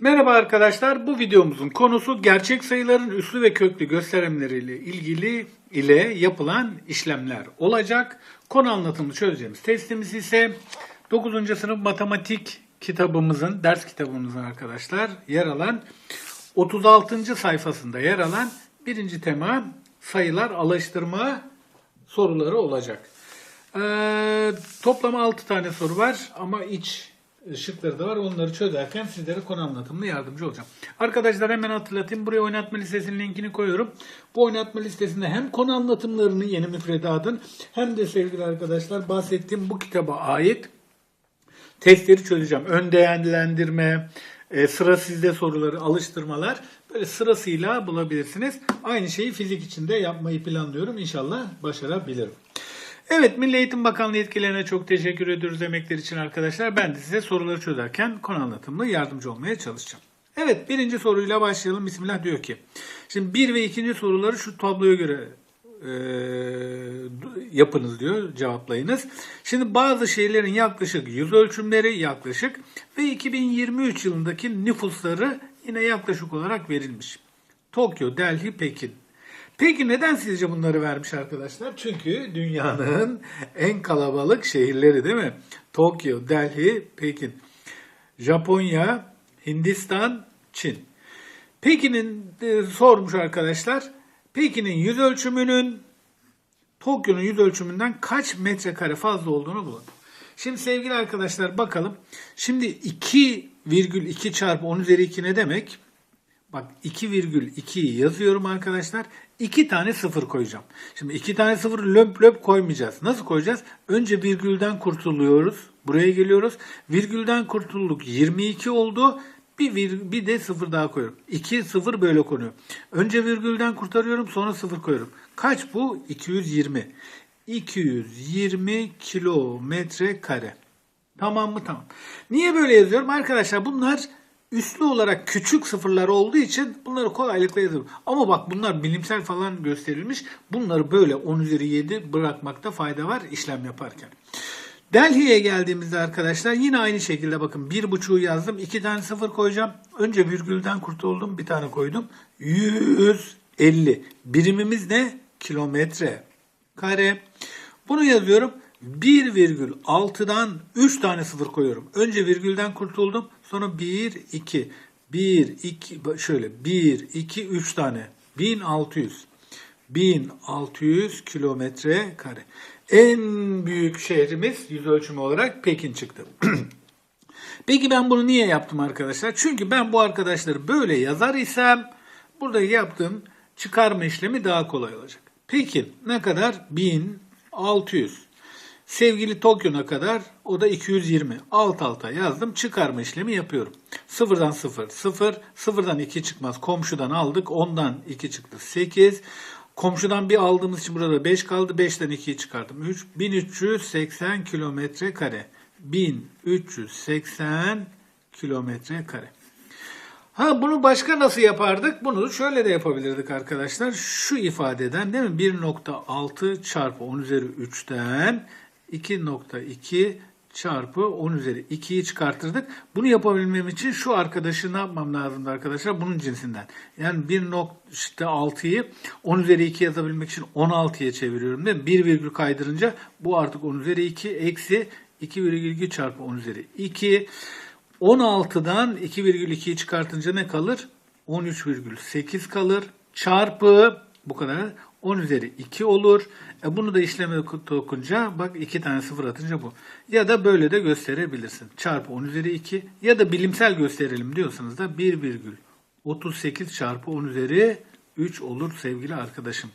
Merhaba arkadaşlar. Bu videomuzun konusu gerçek sayıların üslü ve köklü gösterimleriyle ilgili ile yapılan işlemler olacak. Konu anlatımını çözeceğimiz testimiz ise 9. sınıf matematik kitabımızın, ders kitabımızın arkadaşlar yer alan 36. sayfasında yer alan birinci tema sayılar alıştırma soruları olacak. Ee, toplam 6 tane soru var ama iç şıkları da var. Onları çözerken sizlere konu anlatımına yardımcı olacağım. Arkadaşlar hemen hatırlatayım. Buraya oynatma listesinin linkini koyuyorum. Bu oynatma listesinde hem konu anlatımlarını yeni müfredatın hem de sevgili arkadaşlar bahsettiğim bu kitaba ait testleri çözeceğim. Ön değerlendirme, e, sıra sizde soruları, alıştırmalar böyle sırasıyla bulabilirsiniz. Aynı şeyi fizik için de yapmayı planlıyorum. İnşallah başarabilirim. Evet Milli Eğitim Bakanlığı yetkililerine çok teşekkür ediyoruz emekler için arkadaşlar. Ben de size soruları çözerken konu anlatımlı yardımcı olmaya çalışacağım. Evet birinci soruyla başlayalım. Bismillah diyor ki. Şimdi bir ve ikinci soruları şu tabloya göre e, yapınız diyor cevaplayınız. Şimdi bazı şeylerin yaklaşık yüz ölçümleri yaklaşık ve 2023 yılındaki nüfusları yine yaklaşık olarak verilmiş. Tokyo, Delhi, Pekin. Peki neden sizce bunları vermiş arkadaşlar? Çünkü dünyanın en kalabalık şehirleri değil mi? Tokyo, Delhi, Pekin. Japonya, Hindistan, Çin. Pekin'in e, sormuş arkadaşlar. Pekin'in yüz ölçümünün Tokyo'nun yüz ölçümünden kaç metrekare fazla olduğunu bulun. Şimdi sevgili arkadaşlar bakalım. Şimdi 2,2 çarpı 10 üzeri 2 ne demek? Bak 2,2'yi yazıyorum arkadaşlar. 2 tane sıfır koyacağım. Şimdi 2 tane sıfır löp löp koymayacağız. Nasıl koyacağız? Önce virgülden kurtuluyoruz. Buraya geliyoruz. Virgülden kurtulduk. 22 oldu. Bir, vir, bir de sıfır daha koyuyorum. 2 sıfır böyle konuyor. Önce virgülden kurtarıyorum sonra sıfır koyuyorum. Kaç bu? 220. 220 kilometre kare. Tamam mı? Tamam. Niye böyle yazıyorum? Arkadaşlar bunlar üslü olarak küçük sıfırlar olduğu için bunları kolaylıkla yazıyorum. Ama bak bunlar bilimsel falan gösterilmiş. Bunları böyle 10 üzeri 7 bırakmakta fayda var işlem yaparken. Delhi'ye geldiğimizde arkadaşlar yine aynı şekilde bakın bir buçuğu yazdım. iki tane sıfır koyacağım. Önce virgülden kurtuldum. Bir tane koydum. 150. Birimimiz ne? Kilometre. Kare. Bunu yazıyorum. 1,6'dan 3 tane sıfır koyuyorum. Önce virgülden kurtuldum. Sonra 1, 2. 1, 2, şöyle 1, 2, 3 tane. 1600. 1600 kilometre kare. En büyük şehrimiz yüz ölçümü olarak Pekin çıktı. Peki ben bunu niye yaptım arkadaşlar? Çünkü ben bu arkadaşları böyle yazar isem burada yaptığım çıkarma işlemi daha kolay olacak. Pekin ne kadar? 1600. Sevgili Tokyo'na kadar o da 220. Alt alta yazdım. Çıkarma işlemi yapıyorum. Sıfırdan 0, 0. Sıfırdan 2 çıkmaz. Komşudan aldık. Ondan 2 çıktı. 8. Komşudan bir aldığımız için burada 5 kaldı. 5'ten 2'yi çıkardım. 3. 1380 kilometre kare. 1380 kilometre kare. Ha bunu başka nasıl yapardık? Bunu şöyle de yapabilirdik arkadaşlar. Şu ifadeden değil mi? 1.6 çarpı 10 üzeri 3'ten 2.2 çarpı 10 üzeri 2'yi çıkartırdık. Bunu yapabilmem için şu arkadaşı ne yapmam lazımdı arkadaşlar? Bunun cinsinden. Yani 1.6'yı 10 üzeri 2 yazabilmek için 16'ya çeviriyorum değil mi? 1 virgül kaydırınca bu artık 10 üzeri 2 eksi 2,2 çarpı 10 üzeri 2. 16'dan 2,2'yi çıkartınca ne kalır? 13,8 kalır. Çarpı bu kadar 10 üzeri 2 olur. E bunu da işleme dokunca bak 2 tane sıfır atınca bu. Ya da böyle de gösterebilirsin. Çarpı 10 üzeri 2 ya da bilimsel gösterelim diyorsanız da 1,38 çarpı 10 üzeri 3 olur sevgili arkadaşım.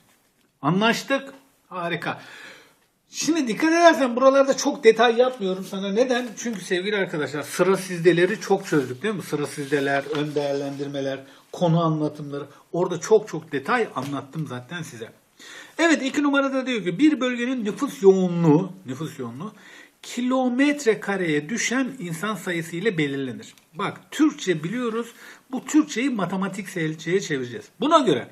Anlaştık. Harika. Şimdi dikkat edersen buralarda çok detay yapmıyorum sana. Neden? Çünkü sevgili arkadaşlar sıra sizdeleri çok çözdük değil mi? Sıra sizdeler, ön değerlendirmeler, konu anlatımları. Orada çok çok detay anlattım zaten size. Evet iki numarada diyor ki bir bölgenin nüfus yoğunluğu, nüfus yoğunluğu kilometre kareye düşen insan sayısı ile belirlenir. Bak Türkçe biliyoruz. Bu Türkçeyi matematikselciye çevireceğiz. Buna göre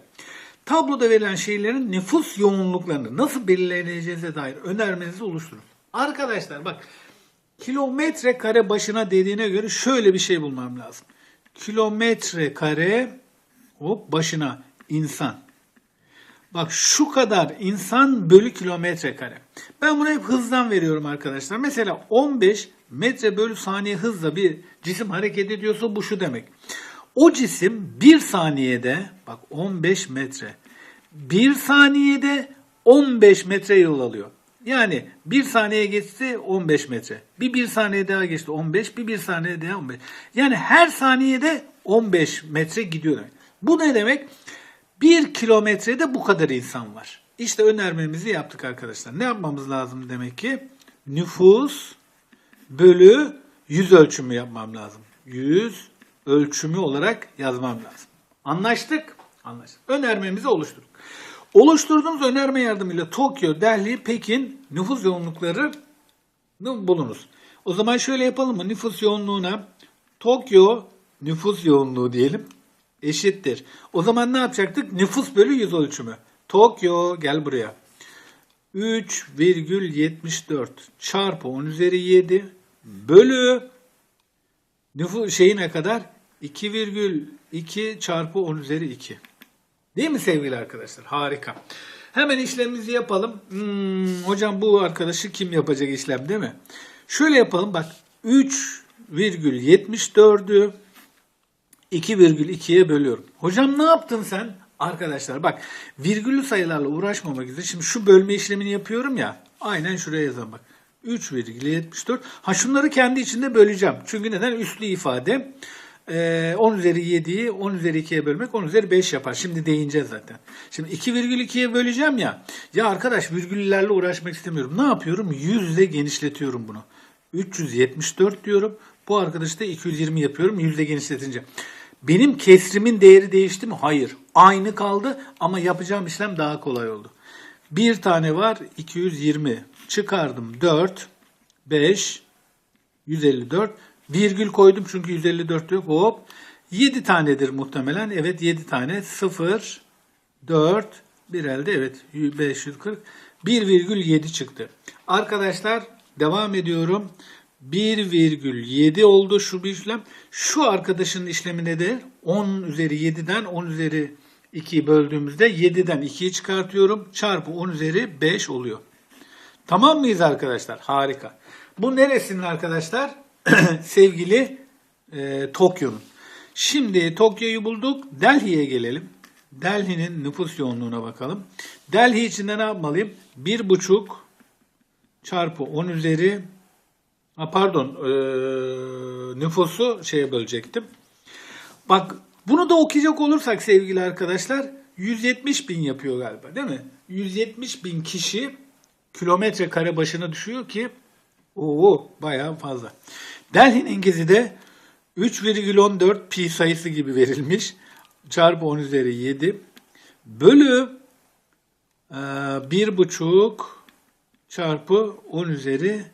tabloda verilen şehirlerin nüfus yoğunluklarını nasıl belirleneceğinize dair önermenizi oluşturun. Arkadaşlar bak kilometre kare başına dediğine göre şöyle bir şey bulmam lazım. kilometre kare hop başına insan. Bak şu kadar insan bölü kilometre kare. Ben bunu hep hızdan veriyorum arkadaşlar. Mesela 15 metre bölü saniye hızla bir cisim hareket ediyorsa bu şu demek. O cisim bir saniyede bak 15 metre bir saniyede 15 metre yol alıyor. Yani bir saniye geçti 15 metre. Bir bir saniye daha geçti 15. Bir bir saniye daha 15. Yani her saniyede 15 metre gidiyor demek. Bu ne demek? Bir kilometrede bu kadar insan var. İşte önermemizi yaptık arkadaşlar. Ne yapmamız lazım demek ki? Nüfus bölü yüz ölçümü yapmam lazım. Yüz ölçümü olarak yazmam lazım. Anlaştık? Anlaştık. Önermemizi oluşturduk. Oluşturduğumuz önerme yardımıyla Tokyo, Delhi, Pekin nüfus yoğunlukları bulunuz. O zaman şöyle yapalım mı? Nüfus yoğunluğuna Tokyo nüfus yoğunluğu diyelim eşittir. O zaman ne yapacaktık? Nüfus bölü yüz ölçümü. Tokyo gel buraya. 3,74 çarpı 10 üzeri 7 bölü nüfus şeyine kadar 2,2 çarpı 10 üzeri 2. Değil mi sevgili arkadaşlar? Harika. Hemen işlemimizi yapalım. Hmm, hocam bu arkadaşı kim yapacak işlem değil mi? Şöyle yapalım bak. 3,74'ü 2,2'ye bölüyorum. Hocam ne yaptın sen? Arkadaşlar bak virgüllü sayılarla uğraşmamak için şimdi şu bölme işlemini yapıyorum ya. Aynen şuraya yazalım bak. 3,74. Ha şunları kendi içinde böleceğim. Çünkü neden? Üslü ifade. Ee, 10 üzeri 7'yi 10 üzeri 2'ye bölmek 10 üzeri 5 yapar. Şimdi değineceğiz zaten. Şimdi 2,2'ye böleceğim ya. Ya arkadaş virgüllerle uğraşmak istemiyorum. Ne yapıyorum? 100 ile genişletiyorum bunu. 374 diyorum. Bu arkadaşı da 220 yapıyorum. 100 ile genişletince. Benim kesrimin değeri değişti mi? Hayır. Aynı kaldı ama yapacağım işlem daha kolay oldu. Bir tane var 220. Çıkardım 4, 5, 154. Virgül koydum çünkü 154 yok. Hop. 7 tanedir muhtemelen. Evet 7 tane. 0, 4, bir elde evet 540. 1,7 çıktı. Arkadaşlar devam ediyorum. 1,7 oldu şu bir işlem. Şu arkadaşın işlemine de 10 üzeri 7'den 10 üzeri 2'yi böldüğümüzde 7'den 2'yi çıkartıyorum. Çarpı 10 üzeri 5 oluyor. Tamam mıyız arkadaşlar? Harika. Bu neresinin arkadaşlar? Sevgili e, Tokyo'nun. Şimdi Tokyo'yu bulduk. Delhi'ye gelelim. Delhi'nin nüfus yoğunluğuna bakalım. Delhi içinde ne yapmalıyım? 1,5 çarpı 10 üzeri Ha, pardon e, nüfusu şeye bölecektim. Bak bunu da okuyacak olursak sevgili arkadaşlar 170 bin yapıyor galiba değil mi? 170 bin kişi kilometre kare başına düşüyor ki o bayağı fazla. Delhi'nin de 3,14 pi sayısı gibi verilmiş. Çarpı 10 üzeri 7 bölü e, 1,5 çarpı 10 üzeri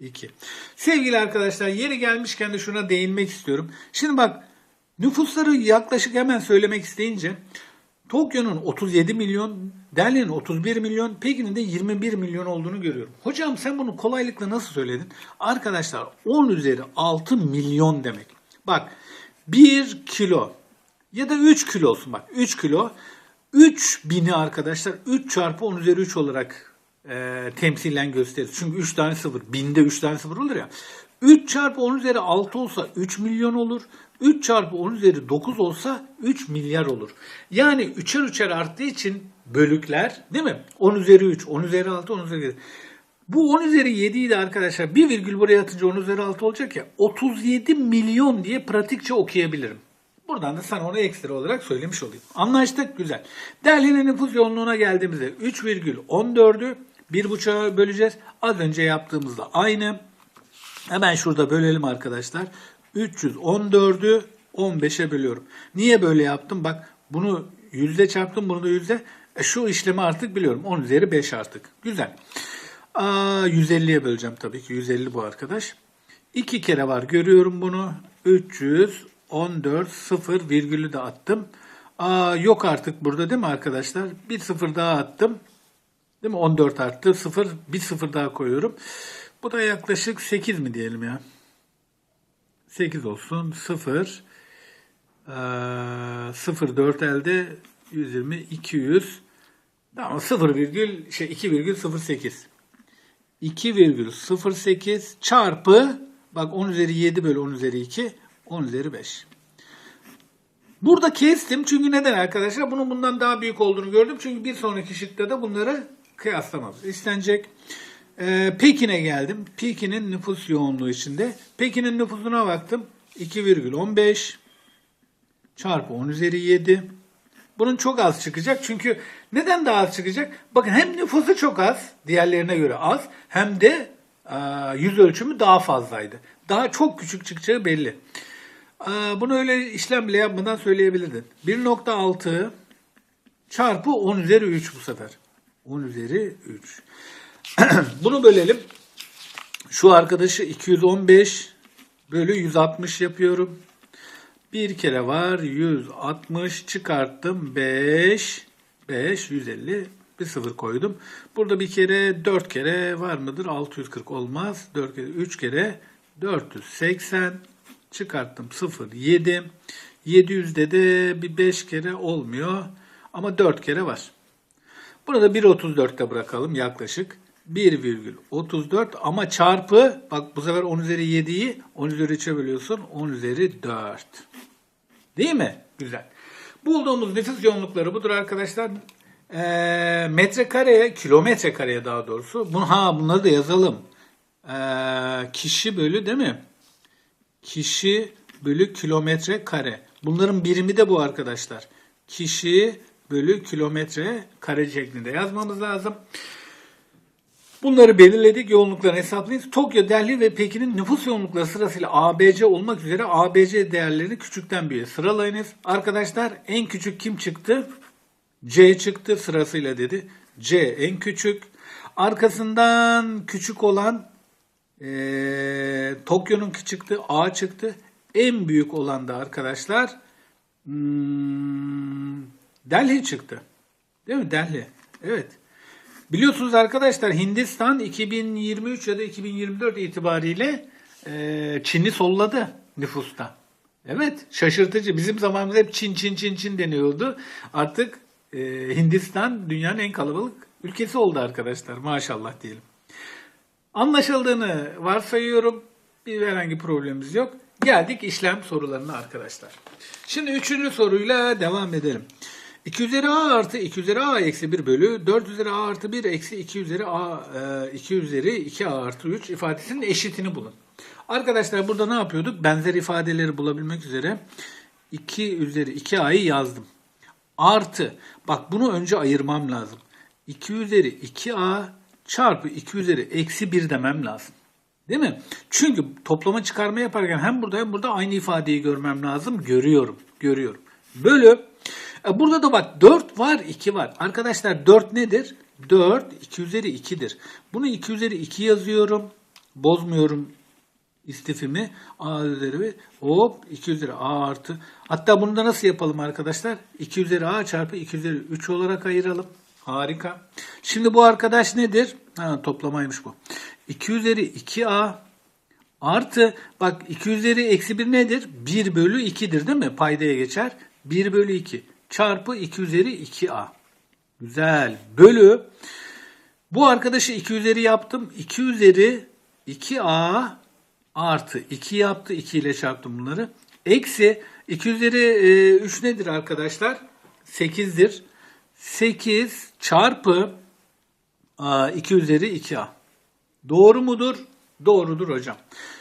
2. Sevgili arkadaşlar yeri gelmişken de şuna değinmek istiyorum. Şimdi bak nüfusları yaklaşık hemen söylemek isteyince Tokyo'nun 37 milyon, Delhi'nin 31 milyon, Pekin'in de 21 milyon olduğunu görüyorum. Hocam sen bunu kolaylıkla nasıl söyledin? Arkadaşlar 10 üzeri 6 milyon demek. Bak 1 kilo ya da 3 kilo olsun bak 3 kilo 3 bini arkadaşlar 3 çarpı 10 üzeri 3 olarak e, temsilen gösterir. Çünkü 3 tane sıfır. Binde 3 tane sıfır olur ya. 3 çarpı 10 üzeri 6 olsa 3 milyon olur. 3 çarpı 10 üzeri 9 olsa 3 milyar olur. Yani 3'er 3'er arttığı için bölükler değil mi? 10 üzeri 3, 10 üzeri 6, 10 üzeri 7. Bu 10 üzeri 7'yi de arkadaşlar bir virgül buraya atınca 10 üzeri 6 olacak ya 37 milyon diye pratikçe okuyabilirim. Buradan da sana onu ekstra olarak söylemiş olayım. Anlaştık güzel. Delhi'nin nüfus yoğunluğuna geldiğimizde 3,14'ü bir buçuğa böleceğiz. Az önce yaptığımızda aynı. Hemen şurada bölelim arkadaşlar. 314'ü 15'e bölüyorum. Niye böyle yaptım? Bak bunu yüzde çarptım bunu da yüzde. E, şu işlemi artık biliyorum. 10 üzeri 5 artık. Güzel. Aa, 150'ye böleceğim tabii ki. 150 bu arkadaş. İki kere var görüyorum bunu. 314 0 virgülü de attım. Aa, yok artık burada değil mi arkadaşlar? Bir sıfır daha attım. Değil mi? 14 arttı. 0, bir sıfır daha koyuyorum. Bu da yaklaşık 8 mi diyelim ya? 8 olsun. 0, Ee, 0,4 elde 120, 200. Tamam 0, virgül, şey 2,08. 2,08 çarpı bak 10 üzeri 7 bölü 10 üzeri 2 10 üzeri 5. Burada kestim çünkü neden arkadaşlar? Bunun bundan daha büyük olduğunu gördüm. Çünkü bir sonraki şıkta da bunları kıyaslamamız istenecek. Ee, Pekin'e geldim. Pekin'in nüfus yoğunluğu içinde. Pekin'in nüfusuna baktım. 2,15 çarpı 10 üzeri 7. Bunun çok az çıkacak. Çünkü neden daha az çıkacak? Bakın hem nüfusu çok az, diğerlerine göre az, hem de e, yüz ölçümü daha fazlaydı. Daha çok küçük çıkacağı belli. E, bunu öyle işlem bile yapmadan söyleyebilirdin. 1.6 çarpı 10 üzeri 3 bu sefer. 10 üzeri 3. bunu bölelim. Şu arkadaşı 215 bölü 160 yapıyorum. Bir kere var 160 çıkarttım 5 5 150 bir sıfır koydum. Burada bir kere 4 kere var mıdır? 640 olmaz. 4 kere 3 kere 480 çıkarttım 0 7 700'de de bir 5 kere olmuyor ama 4 kere var. Bunu da 1.34'te bırakalım yaklaşık. 1,34 ama çarpı bak bu sefer 10 üzeri 7'yi 10 üzeri 3'e bölüyorsun 10 üzeri 4. Değil mi? Güzel. Bulduğumuz nüfus yoğunlukları budur arkadaşlar. Ee, metrekareye, kilometre kareye daha doğrusu. Bunu, ha bunları da yazalım. Ee, kişi bölü değil mi? Kişi bölü kilometre kare. Bunların birimi de bu arkadaşlar. Kişi bölü kilometre kare şeklinde yazmamız lazım. Bunları belirledik, yoğunluklarını hesaplayınız. Tokyo, Delhi ve Pekin'in nüfus yoğunlukları sırasıyla ABC olmak üzere ABC değerlerini küçükten büyüğe sıralayınız. Arkadaşlar en küçük kim çıktı? C çıktı sırasıyla dedi. C en küçük. Arkasından küçük olan eee Tokyo'nun çıktı, A çıktı. En büyük olan da arkadaşlar hmm, Delhi çıktı. Değil mi? Delhi. Evet. Biliyorsunuz arkadaşlar Hindistan 2023 ya da 2024 itibariyle e, Çin'i solladı nüfusta. Evet şaşırtıcı. Bizim zamanımızda hep Çin Çin Çin Çin deniyordu. Artık e, Hindistan dünyanın en kalabalık ülkesi oldu arkadaşlar. Maşallah diyelim. Anlaşıldığını varsayıyorum. Bir herhangi problemimiz yok. Geldik işlem sorularına arkadaşlar. Şimdi üçüncü soruyla devam edelim. 2 üzeri a artı 2 üzeri a eksi 1 bölü 4 üzeri a artı 1 eksi 2 üzeri a e, 2 üzeri 2 a artı 3 ifadesinin eşitini bulun. Arkadaşlar burada ne yapıyorduk? Benzer ifadeleri bulabilmek üzere 2 üzeri 2a'yı yazdım. Artı bak bunu önce ayırmam lazım. 2 üzeri 2a çarpı 2 üzeri eksi 1 demem lazım. Değil mi? Çünkü toplama çıkarma yaparken hem burada hem burada aynı ifadeyi görmem lazım. Görüyorum. Görüyorum. Bölü Burada da bak 4 var 2 var. Arkadaşlar 4 nedir? 4 2 üzeri 2'dir. Bunu 2 üzeri 2 yazıyorum. Bozmuyorum istifimi. A üzeri hop 2 üzeri A artı. Hatta bunu da nasıl yapalım arkadaşlar? 2 üzeri A çarpı 2 üzeri 3 olarak ayıralım. Harika. Şimdi bu arkadaş nedir? Ha, toplamaymış bu. 2 üzeri 2A artı bak 2 üzeri eksi 1 nedir? 1 bölü 2'dir değil mi? Paydaya geçer. 1 bölü 2 çarpı 2 üzeri 2a. Güzel. Bölü. Bu arkadaşı 2 üzeri yaptım. 2 üzeri 2a artı 2 yaptı. 2 ile çarptım bunları. Eksi 2 üzeri e, 3 nedir arkadaşlar? 8'dir. 8 çarpı a, 2 üzeri 2a. Doğru mudur? Doğrudur hocam.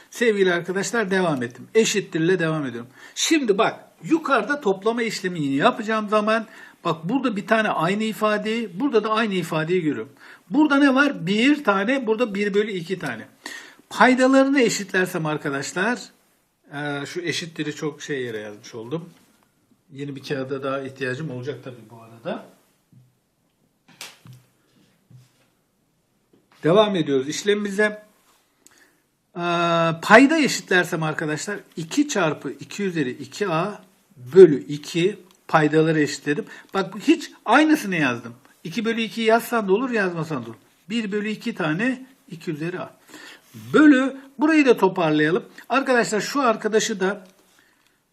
Sevgili arkadaşlar devam ettim. Eşittirle devam ediyorum. Şimdi bak yukarıda toplama işlemini yapacağım zaman bak burada bir tane aynı ifadeyi burada da aynı ifadeyi görüyorum. Burada ne var? Bir tane burada 1 bölü 2 tane. Paydalarını eşitlersem arkadaşlar e, şu eşitleri çok şey yere yazmış oldum. Yeni bir kağıda daha ihtiyacım olacak tabii bu arada. Devam ediyoruz işlemimize. Ee, payda eşitlersem arkadaşlar 2 çarpı 2 üzeri 2a bölü 2 paydaları eşitledim. Bak hiç aynısını yazdım. 2 bölü 2 yazsan da olur yazmasan da olur. 1 bölü 2 tane 2 üzeri a. Bölü burayı da toparlayalım. Arkadaşlar şu arkadaşı da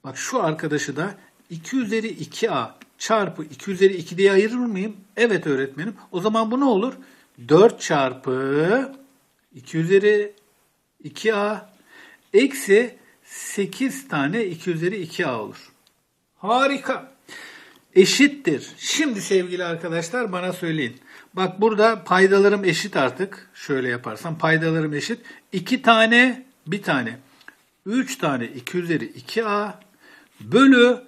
Bak şu arkadaşı da 2 üzeri 2a çarpı 2 üzeri 2 diye ayırır mıyım? Evet öğretmenim. O zaman bu ne olur? 4 çarpı 2 üzeri 2a eksi 8 tane 2 üzeri 2a olur. Harika. Eşittir. Şimdi sevgili arkadaşlar bana söyleyin. Bak burada paydalarım eşit artık. Şöyle yaparsam paydalarım eşit. 2 tane, bir tane. 3 tane 2 üzeri 2a bölü.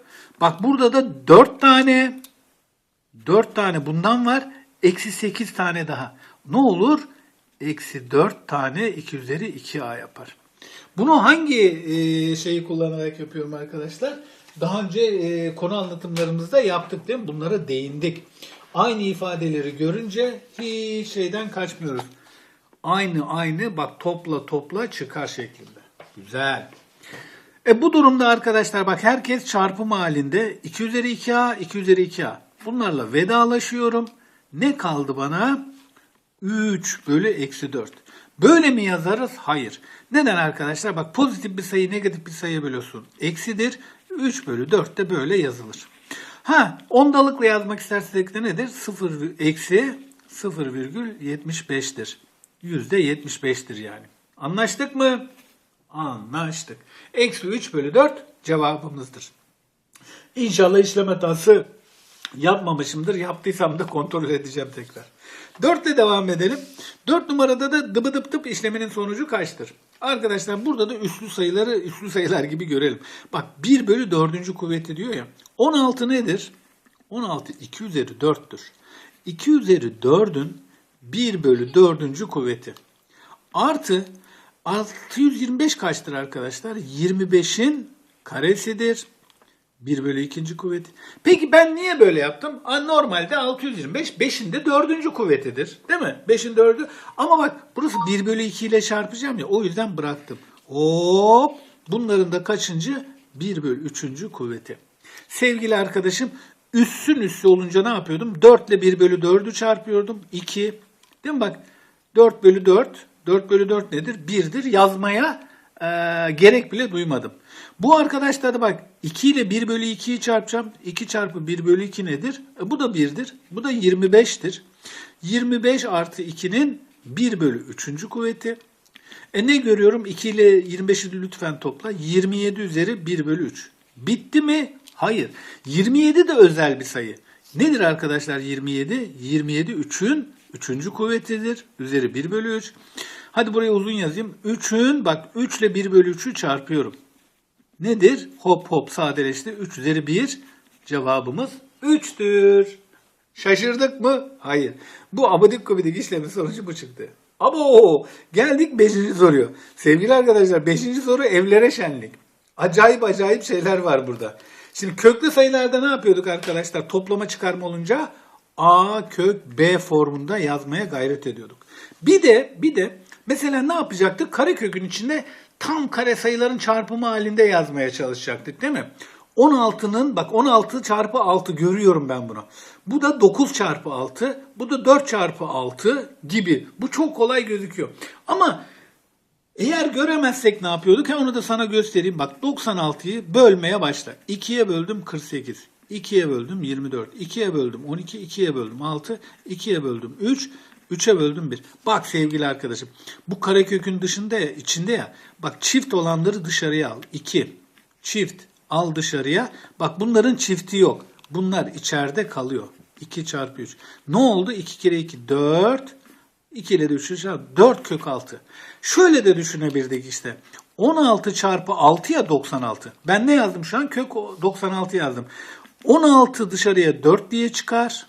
Bak burada da 4 tane. 4 tane bundan var. Eksi 8 tane daha. Ne olur? Eksi 4 tane 2 üzeri 2a yapar. Bunu hangi şeyi kullanarak yapıyorum arkadaşlar? Daha önce e, konu anlatımlarımızda yaptık değil mi? Bunlara değindik. Aynı ifadeleri görünce hiç şeyden kaçmıyoruz. Aynı aynı bak topla topla çıkar şeklinde. Güzel. E bu durumda arkadaşlar bak herkes çarpım halinde 2 üzeri 2a 2 üzeri 2a. Bunlarla vedalaşıyorum. Ne kaldı bana? 3 bölü eksi 4. Böyle mi yazarız? Hayır. Neden arkadaşlar? Bak pozitif bir sayı negatif bir sayıya bölüyorsun. Eksidir. 3 bölü 4 de böyle yazılır. Ha ondalıkla yazmak istersek de nedir? 0 eksi 0,75'tir. Yüzde 75'tir yani. Anlaştık mı? Anlaştık. Eksi 3 bölü 4 cevabımızdır. İnşallah işlem hatası yapmamışımdır. Yaptıysam da kontrol edeceğim tekrar. 4 ile devam edelim. 4 numarada da dıbı dıp dıp işleminin sonucu kaçtır? Arkadaşlar burada da üslü sayıları üslü sayılar gibi görelim. Bak 1 bölü 4. kuvveti diyor ya. 16 nedir? 16 2 üzeri 4'tür. 2 üzeri 4'ün 1 bölü 4. kuvveti. Artı 625 kaçtır arkadaşlar? 25'in karesidir. 1 bölü 2. kuvvet. Peki ben niye böyle yaptım? Normalde 625 5'in de 4. kuvvetidir. Değil mi? 5'in 4'ü. Ama bak burası 1 bölü 2 ile çarpacağım ya. O yüzden bıraktım. Hop. Bunların da kaçıncı? 1 bölü 3. kuvveti. Sevgili arkadaşım üssün üssü olunca ne yapıyordum? 4 ile 1 bölü 4'ü çarpıyordum. 2. Değil mi bak? 4 bölü 4. 4 bölü 4 nedir? 1'dir. Yazmaya e, gerek bile duymadım. Bu arkadaşlar da bak 2 ile 1 bölü 2'yi çarpacağım. 2 çarpı 1 bölü 2 nedir? E, bu da 1'dir. Bu da 25'tir. 25 artı 2'nin 1 bölü 3. kuvveti. E ne görüyorum? 2 ile 25'i lütfen topla. 27 üzeri 1 bölü 3. Bitti mi? Hayır. 27 de özel bir sayı. Nedir arkadaşlar 27? 27 3'ün 3. kuvvetidir. Üzeri 1 bölü 3. Hadi buraya uzun yazayım. 3'ün bak 3 ile 1 bölü 3'ü çarpıyorum. Nedir? Hop hop sadeleşti. 3 üzeri 1 cevabımız 3'tür. Şaşırdık mı? Hayır. Bu abadik kobidik işlemin sonucu bu çıktı. Abo geldik 5. soruya. Sevgili arkadaşlar 5. soru evlere şenlik. Acayip acayip şeyler var burada. Şimdi köklü sayılarda ne yapıyorduk arkadaşlar? Toplama çıkarma olunca A kök B formunda yazmaya gayret ediyorduk. Bir de bir de mesela ne yapacaktık? Karekökün içinde tam kare sayıların çarpımı halinde yazmaya çalışacaktık değil mi? 16'nın bak 16 çarpı 6 görüyorum ben bunu. Bu da 9 çarpı 6. Bu da 4 çarpı 6 gibi. Bu çok kolay gözüküyor. Ama eğer göremezsek ne yapıyorduk? Ha, onu da sana göstereyim. Bak 96'yı bölmeye başla. 2'ye böldüm 48. 2'ye böldüm 24. 2'ye böldüm 12. 2'ye böldüm 6. 2'ye böldüm 3. 3'e böldüm 1. Bak sevgili arkadaşım. Bu karekökün dışında ya, içinde ya. Bak çift olanları dışarıya al. 2. Çift al dışarıya. Bak bunların çifti yok. Bunlar içeride kalıyor. 2 çarpı 3. Ne oldu? 2 kere 2 4. 2 ile de 3 çarpı 4 kök 6. Şöyle de düşünebilirdik işte. 16 çarpı 6 ya 96. Ben ne yazdım şu an? Kök 96 yazdım. 16 dışarıya 4 diye çıkar.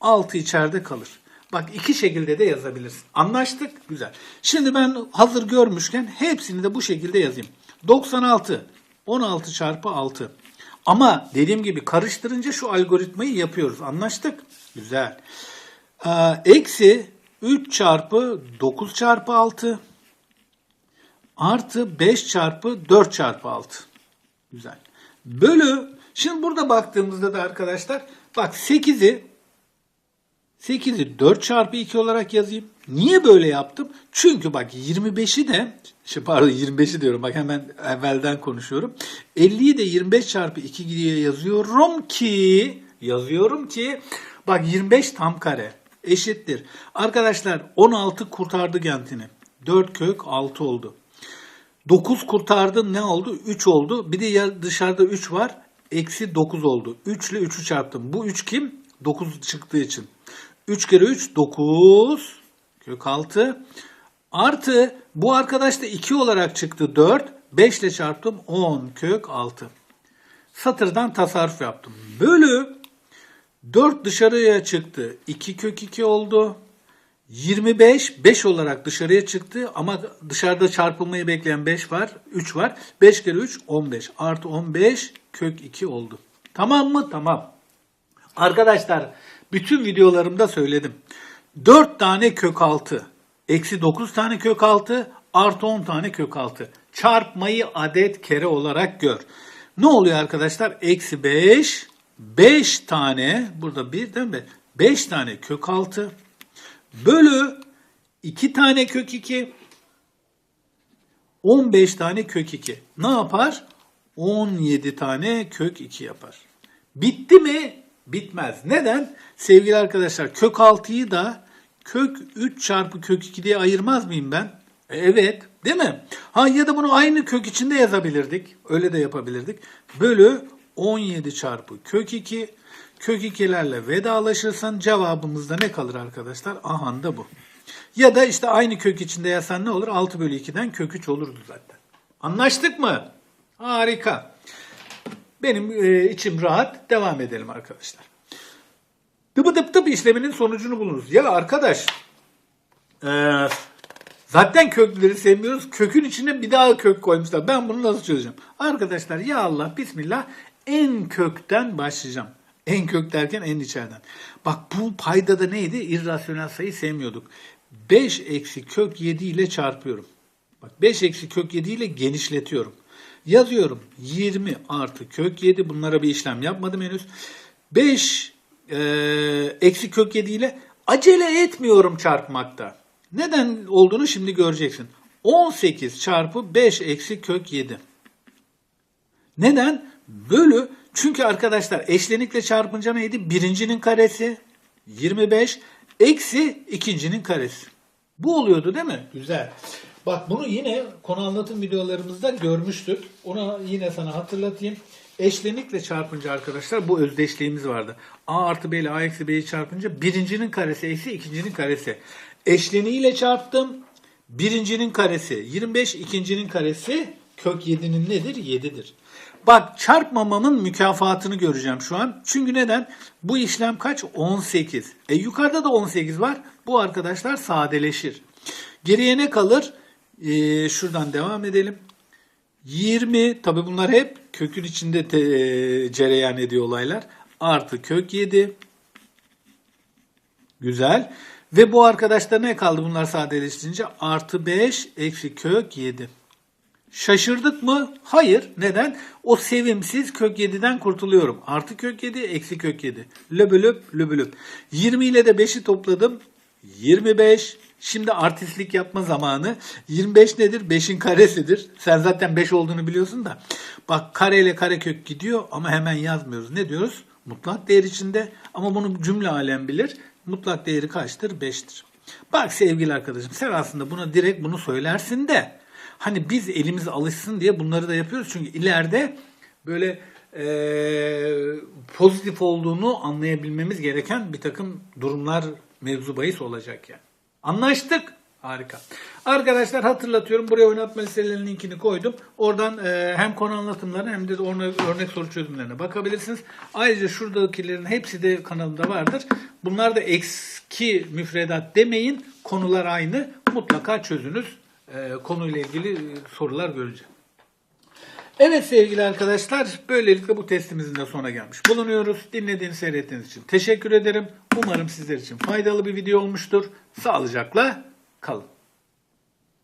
6 içeride kalır. Bak iki şekilde de yazabilirsin. Anlaştık? Güzel. Şimdi ben hazır görmüşken hepsini de bu şekilde yazayım. 96. 16 çarpı 6. Ama dediğim gibi karıştırınca şu algoritmayı yapıyoruz. Anlaştık? Güzel. Ee, eksi 3 çarpı 9 çarpı 6 artı 5 çarpı 4 çarpı 6. Güzel. Bölü. Şimdi burada baktığımızda da arkadaşlar bak 8'i 8'i 4 çarpı 2 olarak yazayım. Niye böyle yaptım? Çünkü bak 25'i de, şey pardon 25'i diyorum bak hemen evvelden konuşuyorum. 50'yi de 25 çarpı 2 diye yazıyorum ki, yazıyorum ki bak 25 tam kare eşittir. Arkadaşlar 16 kurtardı Gentini. 4 kök 6 oldu. 9 kurtardı ne oldu? 3 oldu. Bir de dışarıda 3 var. Eksi 9 oldu. 3 ile 3'ü çarptım. Bu 3 kim? 9 çıktığı için. 3 kere 3 9 kök 6 artı bu arkadaş da 2 olarak çıktı. 4 5 ile çarptım. 10 kök 6 satırdan tasarruf yaptım. Bölü 4 dışarıya çıktı. 2 kök 2 oldu. 25 5 olarak dışarıya çıktı. Ama dışarıda çarpılmayı bekleyen 5 var. 3 var. 5 kere 3 15 artı 15 kök 2 oldu. Tamam mı? Tamam. Arkadaşlar bütün videolarımda söyledim. 4 tane kök 6, eksi 9 tane kök 6, artı 10 tane kök 6. Çarpmayı adet kere olarak gör. Ne oluyor arkadaşlar? Eksi 5, 5 tane, burada 1 değil mi? 5 tane kök 6 bölü 2 tane kök 2, 15 tane kök 2. Ne yapar? 17 tane kök 2 yapar. Bitti mi? Bitmez. Neden? Sevgili arkadaşlar kök 6'yı da kök 3 çarpı kök 2 diye ayırmaz mıyım ben? E, Evet. Değil mi? Ha ya da bunu aynı kök içinde yazabilirdik. Öyle de yapabilirdik. Bölü 17 çarpı kök 2. Kök 2'lerle vedalaşırsan cevabımızda ne kalır arkadaşlar? Aha da bu. Ya da işte aynı kök içinde yazsan ne olur? 6 bölü 2'den kök 3 olurdu zaten. Anlaştık mı? Harika. Benim e, içim rahat. Devam edelim arkadaşlar. Dıbı dıp dıp işleminin sonucunu bulunuz. Ya arkadaş e, zaten kökleri sevmiyoruz. Kökün içine bir daha kök koymuşlar. Ben bunu nasıl çözeceğim? Arkadaşlar ya Allah bismillah en kökten başlayacağım. En kök derken en içeriden. Bak bu payda da neydi? İrrasyonel sayı sevmiyorduk. 5 eksi kök 7 ile çarpıyorum. Bak 5 eksi kök 7 ile genişletiyorum. Yazıyorum 20 artı kök 7 bunlara bir işlem yapmadım henüz. 5 e, eksi kök 7 ile acele etmiyorum çarpmakta. Neden olduğunu şimdi göreceksin. 18 çarpı 5 eksi kök 7. Neden? Bölü. Çünkü arkadaşlar eşlenikle çarpınca neydi? Birincinin karesi 25 eksi ikincinin karesi. Bu oluyordu değil mi? Güzel. Bak bunu yine konu anlatım videolarımızda görmüştük. Onu yine sana hatırlatayım. Eşlenikle çarpınca arkadaşlar bu özdeşliğimiz vardı. A artı B ile A eksi B'yi çarpınca birincinin karesi eksi ikincinin karesi. Eşleniğiyle çarptım. Birincinin karesi 25, ikincinin karesi kök 7'nin nedir? 7'dir. Bak çarpmamamın mükafatını göreceğim şu an. Çünkü neden? Bu işlem kaç? 18. E yukarıda da 18 var. Bu arkadaşlar sadeleşir. Geriye ne kalır? Ee, şuradan devam edelim. 20 tabi bunlar hep kökün içinde te, e, cereyan ediyor olaylar. Artı kök 7. Güzel. Ve bu arkadaşlar ne kaldı bunlar sadeleştirince? Artı 5 eksi kök 7. Şaşırdık mı? Hayır. Neden? O sevimsiz kök 7'den kurtuluyorum. Artı kök 7, eksi kök 7. Löbülüp löbülüp. 20 ile de 5'i topladım. 25. Şimdi artistlik yapma zamanı. 25 nedir? 5'in karesidir. Sen zaten 5 olduğunu biliyorsun da. Bak kare ile kare kök gidiyor ama hemen yazmıyoruz. Ne diyoruz? Mutlak değer içinde ama bunu cümle alem bilir. Mutlak değeri kaçtır? 5'tir. Bak sevgili arkadaşım sen aslında buna direkt bunu söylersin de hani biz elimiz alışsın diye bunları da yapıyoruz. Çünkü ileride böyle eee, pozitif olduğunu anlayabilmemiz gereken bir takım durumlar mevzu bahis olacak yani. Anlaştık. Harika. Arkadaşlar hatırlatıyorum buraya oynatma listelerinin linkini koydum. Oradan e, hem konu anlatımlarına hem de örnek, soru çözümlerine bakabilirsiniz. Ayrıca şuradakilerin hepsi de kanalımda vardır. Bunlar da eski müfredat demeyin. Konular aynı. Mutlaka çözünüz. E, konuyla ilgili e, sorular göreceğim. Evet sevgili arkadaşlar, böylelikle bu testimizin de sona gelmiş bulunuyoruz. Dinlediğiniz, seyrettiğiniz için teşekkür ederim. Umarım sizler için faydalı bir video olmuştur. Sağlıcakla kalın.